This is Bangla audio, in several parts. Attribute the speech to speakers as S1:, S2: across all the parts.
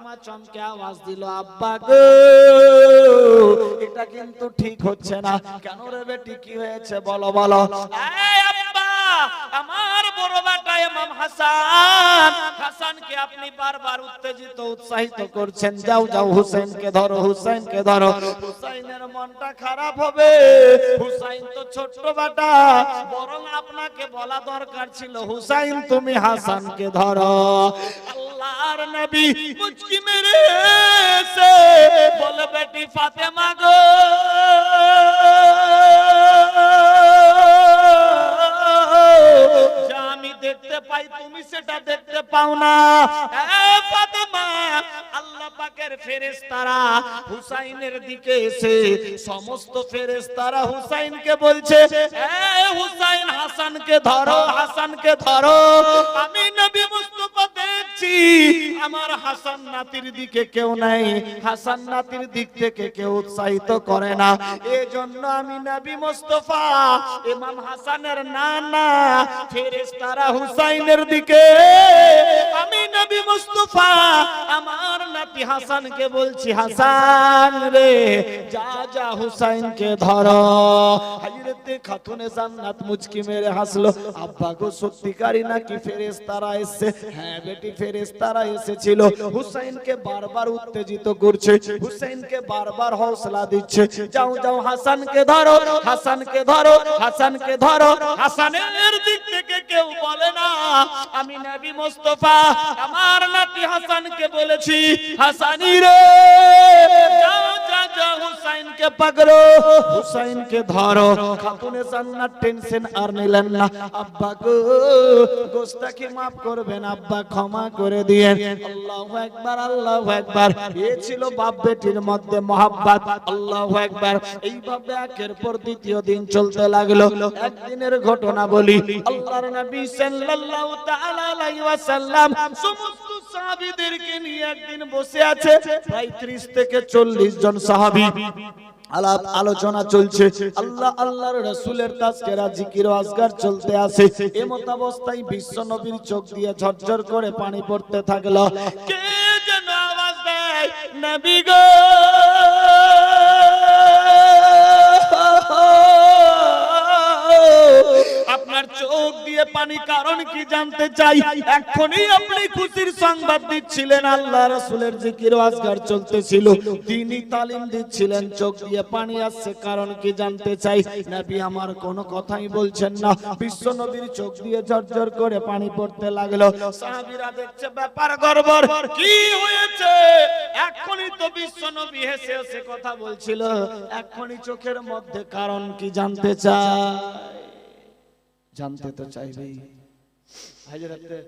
S1: ফাতেমা চমকে আওয়াজ দিল, আব্বা গো, এটা কিন্তু ঠিক হচ্ছে না। কেন রে বেটি, কি হয়েছে? বলো বলো। আমার ইমাম হাসান। হাসানকে আপনি বারবার উত্তেজিত, উৎসাহিত করছেন। যাও যাও হুসেনকে ধরো হুসেনকে ধরো। হুসাইনের মনটা খারাপ হবে। হুসাইন তো ছোট্ট বেটা। বরং আপনাকে বলা দরকার ছিল, হুসাইন, তুমি হাসানকে ধরো। আল্লাহর নবী মুচকি মেরে বলে বেটি ফাতেমা গো। সেটা দেখতে পাও না। আল্লাহ পাকের ফেরেশতারা হুসাইনের দিকে এসে সমস্ত বলছে, এ হুসাইন হাসানকে ধরো হাসানকে ধরো। আমি নবী মুস্তাফা দেখছি। আমার হাসান নাতির দিকে কেউ নাই। হাসান নাতির দিক থেকে কেউ উৎসাহিত করে না। এজন্য আমি নবী মুস্তাফা, ইমাম হাসানের নানা, ফেরেশতারা হুসাইনের দিকে আমি নবী মুস্তাফা, আমার নাতি হাসানকে বলছি, হাসান রে, যা যা হুসাইনকে ধরো। হাজরতে খাতুনে জান্নাত মুচকি মেরে হাসলো। আব্বা গো, সত্যিকারই নাকি ফেরেশতারা এসেছে? হ্যাঁ বেটি ফেরেশতারা এসেছিল। হুসাইনকে বারবার উত্তেজিত করছে। হুসাইনকে বারবার হৌসলা দিচ্ছে। যাও যাও, হাসানকে ধরো হাসানকে ধরো হাসানকে ধরো। হাসানের দিক থেকে কেউ বলে না, আমি নবী মোস্তফা, আমার নাতি হাসানকে বলেছি, হাসানি রে। হুসাইনকে পাকড়ো হুসাইনকে ধরো। খাতুনে জান্নাত টেনশন আর নিলেন না। আব্বা গো গোস্তাকে maaf করবেন? আব্বা ক্ষমা করে দিয়েন। আল্লাহু আকবার আল্লাহু আকবার। এ ছিল বাপ বেটির মধ্যে মহাব্বত। আল্লাহু আকবার। এইভাবে একের পর দ্বিতীয় দিন চলতে লাগল। একদিনের ঘটনা বলি, আল্লাহর নবী সাল্লাল্লাহু তাআলা আলাইহি ওয়াসাল্লাম সমস্ত সাহাবীদেরকে নিয়ে একদিন বসে আছে প্রায় 30 থেকে 40 জন সাহাবী। আলাপ আলোচনা চলছে। আল্লাহ আল্লাহর রসুলের তাজকেরা জিকির আজগার চলতে আসে। এমত অবস্থায় বিশ্ব নবীর চোখ দিয়ে ঝরঝর করে পানি পড়তে থাকল। কে যেন আওয়াজ দেয়, নবী গো! দিয়ে পানি, কারণ কি জানতে চাই? এখনই আপনি খুশির সংবাদ দিচ্ছিলেন, আল্লাহ রাসূলের জিকির আজগার চলতেছিল। তিনি তালিম দিচ্ছিলেন, চোখ দিয়ে পানি আসছে, কারণ কি জানতে চাই? নবী আমার কোনো কথাই বলছেন না। বিশ্ব নবীর চোখ দিয়ে ঝরঝর করে পানি পড়তে লাগল। সাহাবীরা দেখছে ব্যাপার গড়বড়। কি হয়েছে? এখনই তো বিশ্ব নবী হেসে হেসে কথা বলছিল। এখনই চোখের মধ্যে কারণ কি জানতে চাই? জানতে তো চাইবেই হযরতে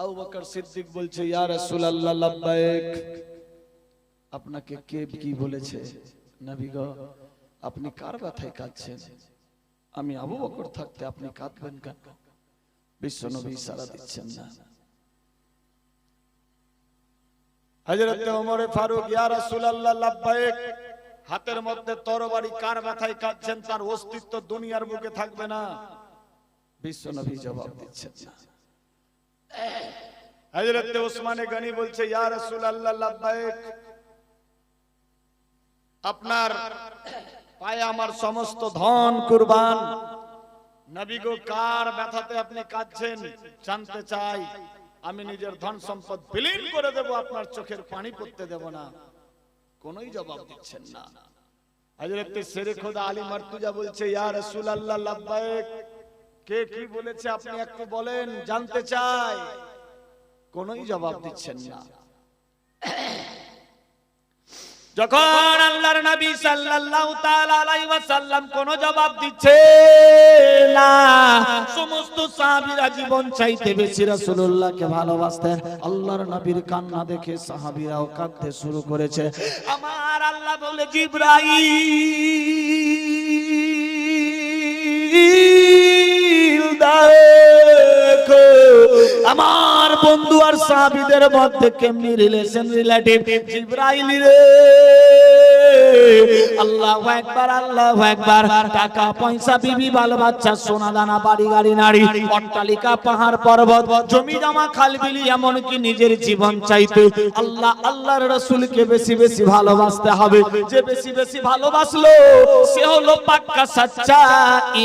S1: আবু বকর সিদ্দিক বলছে ইয়া রাসূলুল্লাহ লাব্বাইক। আপনাকে কে কি বলেছে? নবী গো আপনি কার ব্যথায় কাঁদছেন? আমি আবু বকর থাকতে আপনি কাঁদবেন কেন? বিশ্ব নবী সারা দিচ্ছেন না। হযরতে ওমর ফারুক ইয়া রাসূলুল্লাহ লাব্বাইক। হাতের মধ্যে তরবারি কার মাথায় কাঁদছেন তার অস্তিত্ব দুনিয়ার বুকে থাকবে না। বিশ্ব নবী জবাব দিচ্ছেন না। হযরতে ওসমানে গনি বলছে ইয়া রাসূলুল্লাহ লাব্বাইক আপনার পায়ে আমার সমস্ত ধন কুরবান। নবী গো কার ব্যথাতে আপনি কাঁদছেন? জানতে চাই। আমি নিজের ধন সম্পদ বিলীন করে দেব আপনার চোখের পানি পড়তে দেব না। কোনই জবাব দিচ্ছেন না। হযরত শেরে খোদা আলী মার্তুজা বলছে, ইয়া রাসূলুল্লাহ লাব্বাইক কে কি বলেছে আপনি একটু বলেন, জানতে চাই। কোনোই জবাব দিচ্ছেন না। যখন আল্লাহর নবী সাল্লাল্লাহু তাআলা আলাইহি ওয়াসাল্লাম কোন জবাব দিচ্ছে না, সমস্ত সাহাবীরা জীবন চাইতে বেশি রাসূলুল্লাহকে ভালোবাসতেন। আল্লাহর নবীর কান্না দেখে সাহাবীরাও কাঁদতে শুরু করেছে। আমার আল্লাহ বলে, জিবরাইল দেখো আমার বন্ধু আর সাহাবীদের মধ্যে কেমনি রিলেশন রিলেটিভ জিব্রাইল রে। আল্লাহু আকবার আল্লাহু আকবার। টাকা, পয়সা, বিবি বাল বাচ্চা সোনা দানা বাড়ি, গাড়ি, নারী, অট্টালিকা, পাহাড়, পর্বত, জমি জমা খালবিলি এমনকি নিজের জীবন চাইতে। আল্লাহ, আল্লাহর রাসূলকে বেশি বেশি ভালোবাসতে হবে। যে বেশি বেশি ভালোবাসলো, সে হলো পাক্কা, সাচ্চা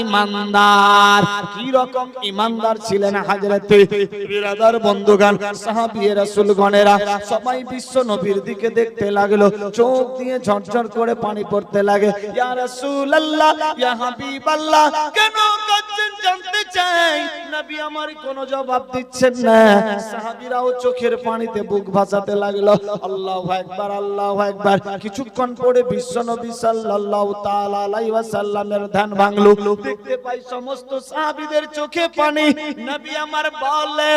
S1: ইমানদার। কি রকম ইমানদার ছিলেন হাজরাতে? চোখের পানিতে বুক ভাসাতে লাগল। আল্লাহু আকবার আল্লাহু আকবার। কিছুক্ষণ পরে বিশ্ব নবী সাল্লাল্লাহু তাআলা ধ্যান ভাঙলো। দেখতে পাই সমস্ত সাহাবীদের চোখে পানি। নবী আমার বলে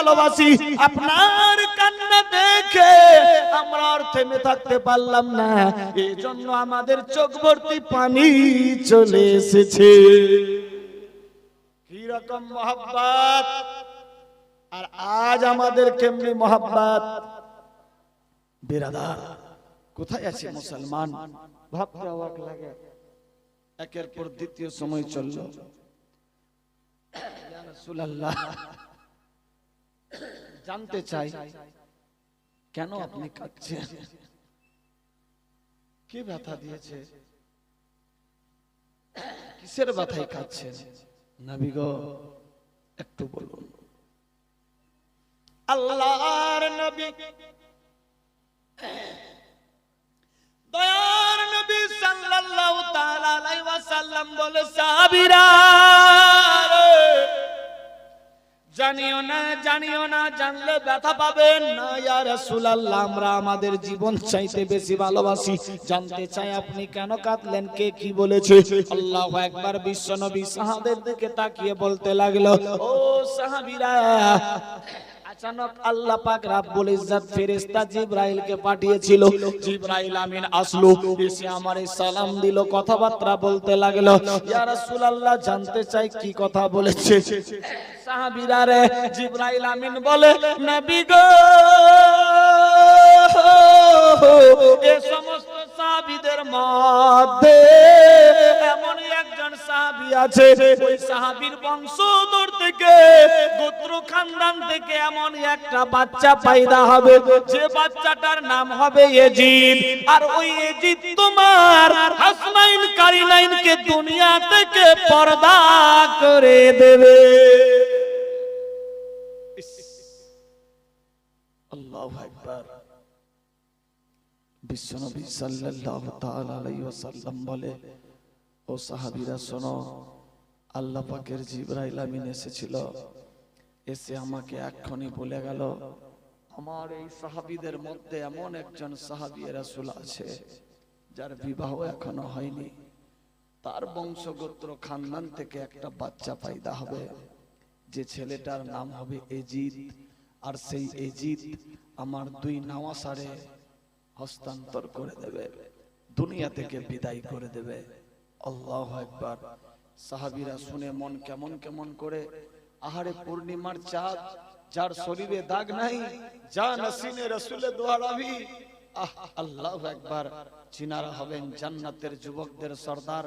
S1: ভালোবাসি। আপনার কান্না দেখে আমরা আর থেমে থাকতে পারলাম না। এই জন্য আমাদের চোখ ভর্তি পানি চলে এসেছে। কি মোহাব্বত? আর আজ আমাদের কেমনি মোহাব্বত? বিরাদার কোথায় আছে মুসলমান? ভাবতে অবাক লাগে। একের পর দ্বিতীয় সময় চলল। রাসূলুল্লাহ, জানতে চাই কেন আপনি কাঁদছেন? কি ব্যথা দিয়েছে? কিসের ব্যথায় কাঁদছেন? নবী গো একটু বলুন। আল্লাহর নবী দয়ার নবী সাল্লাল্লাহু তাআলা আলাইহি ওয়াসাল্লাম বলে সাহাবীরা জানিও না জানিও না, জানলে ব্যথা পাবেন। না, ইয়া রাসূলুল্লাহ, আমরা আমাদের জীবন চাইতে বেশি ভালোবাসি। জানতে চাই আপনি কেন কাঁদলেন, কে কি বলেছে? আল্লাহু একবার বিশ্ব নবী সাহাবের দিকে তাকিয়ে বলতে লাগল, ও সাহাবীরা আচানক আল্লাহ পাক রাব্বুল ইজ্জত ফেরেশতা জিবরাইলকে পাঠিয়েছিল। জিবরাইল আমিন আসলো, এসে আমারে সালাম দিল, কথাবার্তা বলতে লাগল। ইয়া রাসূলুল্লাহ, জানতে চাই কি কথা বলেছে? সাহাবীরা রে, জিবরাইল আমিন বলে, নবী গো, এ সমস্ত সাহাবীদের মধ্যে আছে। ওই সাহাবীর বংশধর থেকে, গোত্র খানদান থেকে এমন একটা বাচ্চা পয়দা হবে, যে বাচ্চাটার নাম হবে এজিদ। আর ওই এজিদ তোমার হাসনাইন কারিনাইনকে দুনিয়া থেকে পর্দা করে দেবে। আল্লাহু আকবার। বিশ্বনবী সাল্লাল্লাহু তাআলা আলাইহি ওয়াসাল্লাম বলে ও সাহাবীরা শোনো, আল্লাহ পাকের জিবরাইল আমিন এসেছিল। এসে আমাকে এক্ষুনি বলে গেল, আমার এই সাহাবিদের মধ্যে এমন একজন সাহাবী রাসুল আছে, যার বিবাহ এখনও হয়নি। তার বংশগোত্র খানদান থেকে একটা বাচ্চা পয়দা হবে। যে ছেলেটার নাম হবে এজিদ, আর সেই এজিদ আমার দুই নাওয়াসারে হস্তান্তর করে দেবে, দুনিয়া থেকে বিদায় করে দেবে। আল্লাহ একবার সাহাবীরা শুনে মন কেমন কেমন করে, আহারে পূর্ণিমার চাঁদ, যার শরীরে দাগ নাই, যা নসিনে রসুলে দোয়ারাবি আহ, আল্লাহ একবার হবেন জান্নাতের যুবকদের সর্দার,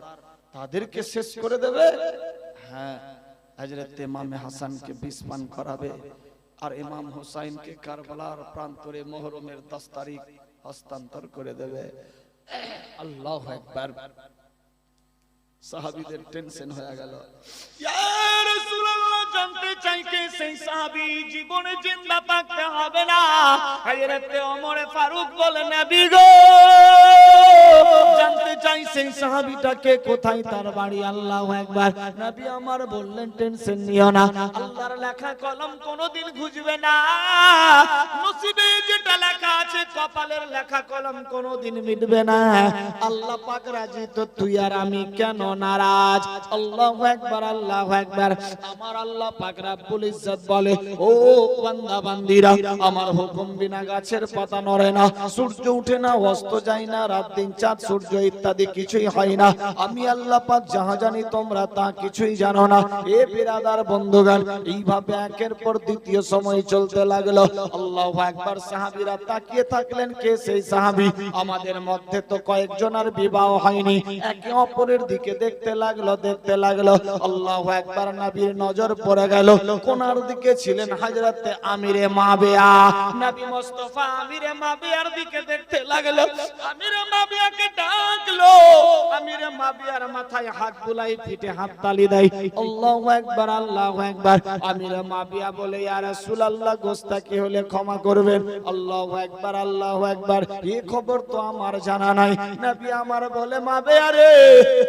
S1: তাদেরকে শেষ করে দেবে। হ্যাঁ হজরত ইমামে হাসানকে বিষ করাবে, আর ইমাম হুসাইনকে কারবালার প্রান্তরে মোহরমের দশ তারিখ হস্তান্তর করে দেবে। আল্লাহ একবার সাহাবীদের টেনশন হয়ে গেল। চাই সেই সাহাবিটাকে কোথায়? তার বাড়ি, আল্লাহ একবার আমার বললেন, টেনশন নিও না। আল্লাহর লেখা কলম কোনোদিন খুঁজবে না। যেটা লেখা আছে কপালের লেখা কলম কোনোদিন মিটবে না। আল্লাহ পাক রাজি? তো তুই আর আমি কেন নারাজ? আল্লাহু একবার আল্লাহু একবার আমার আল্লাহ পাক রাব্বুল ইজ্জত বলে, ও বান্দা বান্দিরা আমার হুকুম বিনা গাছের পাতা নড়ে না। সূর্য উঠে না, অস্ত যায় না, রাত দিন চাঁদ, সূর্য ইত্যাদি কিছুই হয় না। আমি আল্লাহ পাক যাহা জানি, তোমরা তা কিছুই জানো না। এ বিরাদার বন্ধুগান এইভাবে একের পর দ্বিতীয় সময় চলতে লাগল। আল্লাহু একবার সাহাবীরা তাকিয়ে থাকলেন কে সেই সাহাবি? আমাদের মধ্যে তো কয়েকজন আর বিবাহ হয়নি। একে অপরের দিকে দেখতে লাগল দেখতে লাগল। আল্লাহ একবার নবীর নজর পড়ে গেল। কোনার দিকে ছিলেন হাজরাতে আমিরে মাবেয়া। নবী মোস্তফা আমিরে মাবেয়ার দিকে দেখতে লাগল। আমিরে মাবিয়ার মাথায় হাত বুলাই পিঠে হাত তালি দেয়। আল্লাহু একবার আল্লাহু একবার আমিরে মাবিয়া বলে, ইয়া রাসূলুল্লাহ গোস্তাকি হলে ক্ষমা করবেন? আল্লাহু একবার আল্লাহু একবার এই খবর তো আমার জানা নাই। নবী আমার বলে মাবিয়া রে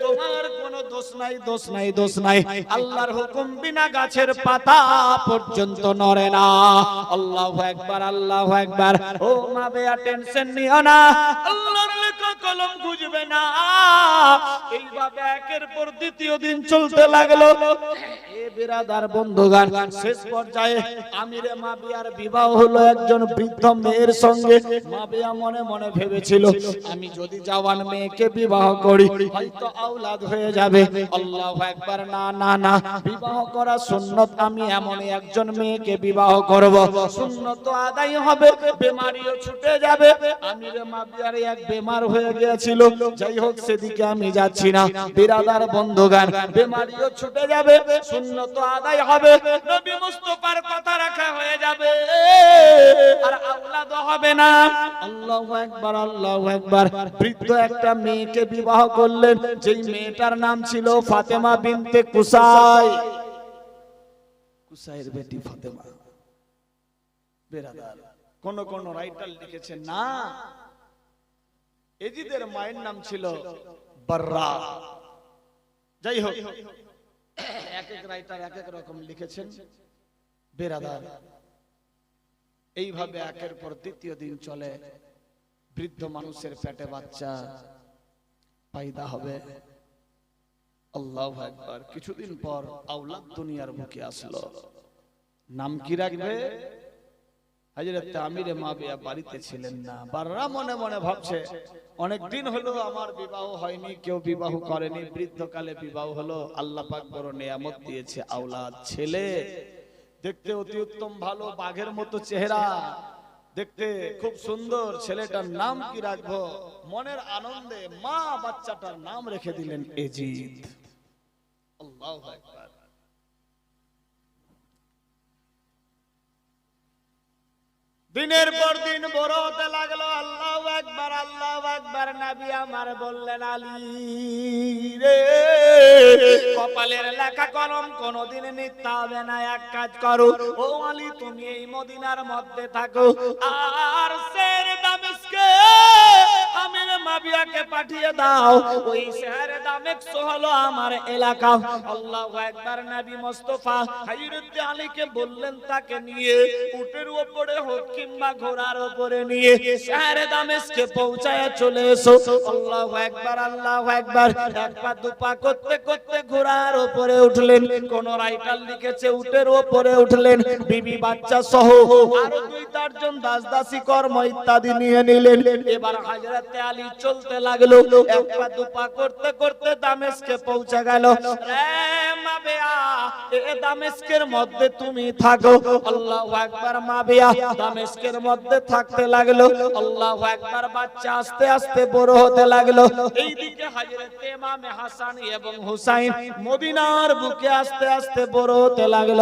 S1: তোমার কোনো দোষ নাই দোষ নাই দোষ নাই। আল্লাহর হুকুম বিনা গাছের পাতা পর্যন্ত নড়ে না। আল্লাহু একবার আল্লাহু একবার ও মাবিয়া টেনশন নিও না। আল্লাহর লেখা কলম বুঝবে না। আমি সুন্নত, আমি এমন একজন মেয়েকে বিবাহ করব। সুন্নত আদায় হবে, বেমারিও ছুটে যাবে। আমিরে মাবিয়ার এক বেমার হয়ে গিয়েছিল। যাই হোক, সেদিকে আমি যাচ্ছি। না। বিরাদার বন্ধুগান, বেমারিও ছুটে যাবে, সুন্নত আদায় হবে, নবী মুস্তাফার কথা রাখা হয়ে যাবে। আর আওলাদ হবে না। আল্লাহু একবার আল্লাহু একবার বৃদ্ধ একটা মেয়েকে বিবাহ করলেন, যেই মেয়েটার নাম ছিল ফাতেমা বিনতে কুসাই। কুসাইয়ের বেটি ফাতেমা। বেরাদার। কোন কোন রাইটার লিখেছেন, না? এজিদের মায়ের নাম ছিল বাররা যাই হোক এক এক রাইটার এক এক রকম লিখেছেন। বেরাদার, এইভাবে একের পর দ্বিতীয় দিন চলে। বৃদ্ধ মানুষের পেটে বাচ্চা পাইদা হবে। আল্লাহ একবার কিছুদিন পর আওলাদ দুনিয়ার বুকে আসলো। নাম কি রাখবে? হাজরত আমিরে মাবিয়া বাড়িতে ছিলেন না। বাররা মনে মনে ভাবছে, অনেক দিন আমার বিবাহ হয়নি, কেউ বিবাহ করেনি, বৃদ্ধকালে বিবাহ হলো বড় দিয়েছে ছেলে। দেখতে অতি উত্তম, ভালো, বাঘের মতো চেহারা। দেখতে খুব সুন্দর, ছেলেটার নাম কি রাখব? মনের আনন্দে মা বাচ্চাটার নাম রেখে দিলেন এজিদ। আল্লাহু আকবার। দিনের পর দিন বড় হতে লাগল, আল্লাহ একবার আল্লাহ একবার নাবি আমার বললেন, আলী রে, কপালের লেখা কলম কোনদিন নিতে হবে না, এক কাজ করো। ও আলী, তুমি এই মদিনার মধ্যে থাকো। আর সের দামেস্কে আমির মাবিয়াকে পাঠিয়ে দাও। ওই শহর হলো আমার এলাকা। আল্লাহ একবার নবী মুস্তাফা হযরত আলীকে বললেন, তাকে নিয়ে উটের উপরে হোক কিংবা ঘোড়ার উপরে নিয়ে শহরে দামেস্কে পৌঁছায় চলে এসো। আল্লাহু একবার আল্লাহু একবার এক পা করতে করতে ঘোড়ার উপরে উঠলেন। কোন রাইটার লিখেছে, উটের উপরে উঠলেন। বিবি বাচ্চা সহ আরও দুই চারজন দাস দাসী কর্ম ইত্যাদি নিয়ে নিলেন। এবার হযরতে আলী চলতে লাগল। এক পা করতে করতে দামেস্কে পৌঁছে গেল। দামেস্কের মধ্যে তুমি থাকো। আল্লাহু আকবার মাবিয়া দামেস্কের মধ্যে থাকতে লাগল। আল্লাহু আকবার, বাচ্চা আস্তে আস্তে বড় হতে লাগল। এইদিকে ইমামে হাসান এবং হুসাইন মদিনার বুকে আস্তে আস্তে বড় হতে লাগল।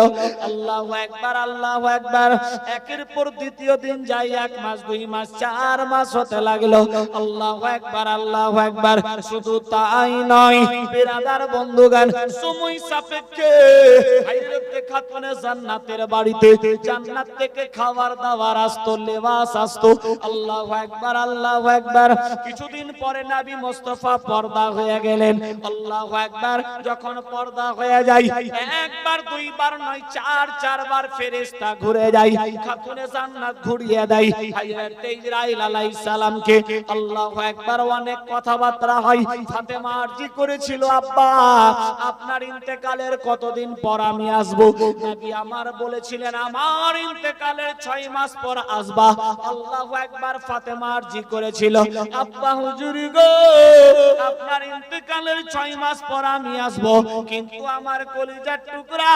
S1: আল্লাহু আকবার আল্লাহু আকবার। একের পর দ্বিতীয় দিন যাই, এক মাস, দুই মাস, চার মাস হতে লাগল। আল্লাহু আকবার আল্লাহু আকবার। শুধু তাই নয় সময় সাপেক্ষে খাতুনে জান্নাতের বাড়িতে, জান্নাত থেকে খাবার দাবার আসতো লেবাস আসতো আল্লাহ একবার আল্লাহ একবার কিছুদিন পরে নাবি মোস্তফা পর্দা হয়ে গেলেন। আল্লাহ একবার যখন পর্দা হয়ে যায়, একবার, দুইবার নয়, চার, চারবার ঘুরে যায়, খাতুনে জান্নাত ঘুরিয়ে দেয়। হযরত আলাইহিস সালামকে। আল্লাহ একবার অনেক কথাবার্তা হয়। ফাতেমা আরজি করেছিল, আব্বা, আপনার ইন্তেকালের কতদিন পর আমি আসব? নবী আমার বলেছিলেন, আমার ইন্তেকালের ছয় মাস পর আসবা। আল্লাহ একবার ফাতেমা আরজি করেছিল। আব্বা হুজুর গো, আপনার ইন্তেকালের ছয় মাস পর আমি আসব। কিন্তু আমার কলিজার টুকরা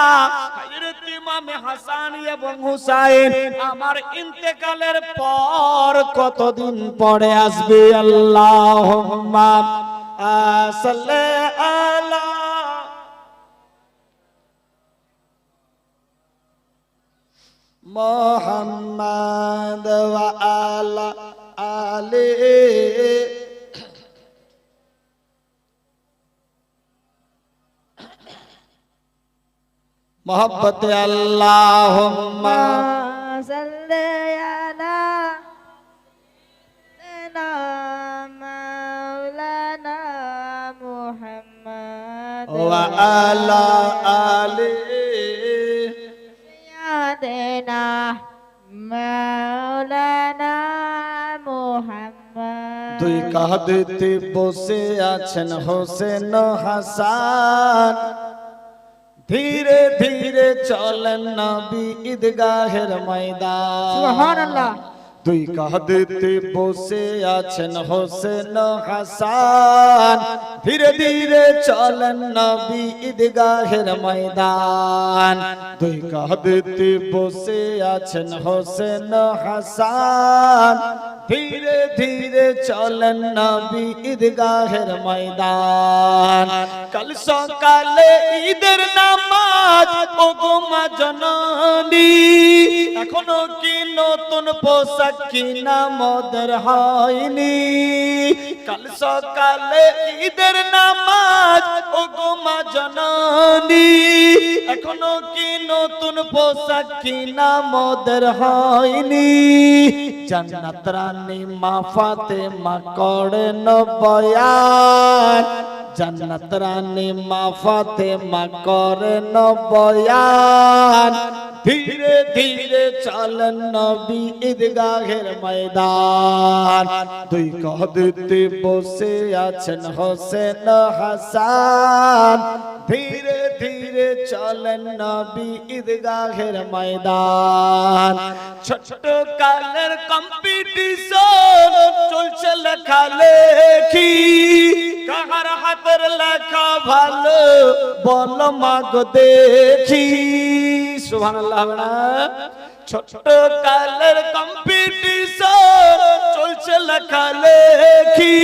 S1: হযরত ইমামে হাসান এবং হুসাইন আমার ইন্তেকালের পর কতদিন পরে আসবে? আল্লাহুম্মা আলা محمد وعلى آله محبت اللهم
S2: صل على سيدنا مولانا محمد وعلى
S1: آله কাহতে বসে আছেন হোসেন হাসান। ধীরে ধীরে চলেন নবী ঈদগাহের ময়দান।
S2: সুবহানাল্লাহ।
S1: দুই কাঁধেতে বসে আছেন হোসেন হাসান। ধীরে ধীরে চলেন নবী ঈদগাহের ময়দান। দুই কাঁধেতে বসে আছেন হোসেন হাসান। ধীরে ধীরে চলেন নবী ঈদগাহের ময়দান। কাল সকালে ঈদের নামাজ ও গোমা জননী। এখনও কি নতুন পোশাক কিনা মদের হয়নি? কাল সকালে ঈদের নামাজ ও গোমা জননী, এখনও কি নতুন পোশাক কিনা মদের হয়নি? জান্নাত রানী মা ফাতেমা করেন বয়ান। জান্নাত রানী মা ফাতেমা করেন ধীরে ধীরে চলেন নবী ঈদগাহের ময়দান। দুই কদতে বসে আছেন হোসেন হাসান। ধীরে ধীরে চলেন নবী ঈদগাহের ময়দান। ছোট কালের কম্পিটিশন চলছে লেখা লেখি কাহার হাতের লেখা ভালো বল মাগ দেখি। সুবহানাল্লাহ হবে না? ছোট কালের কম্পিটিশন চলছে লেখা লেখি।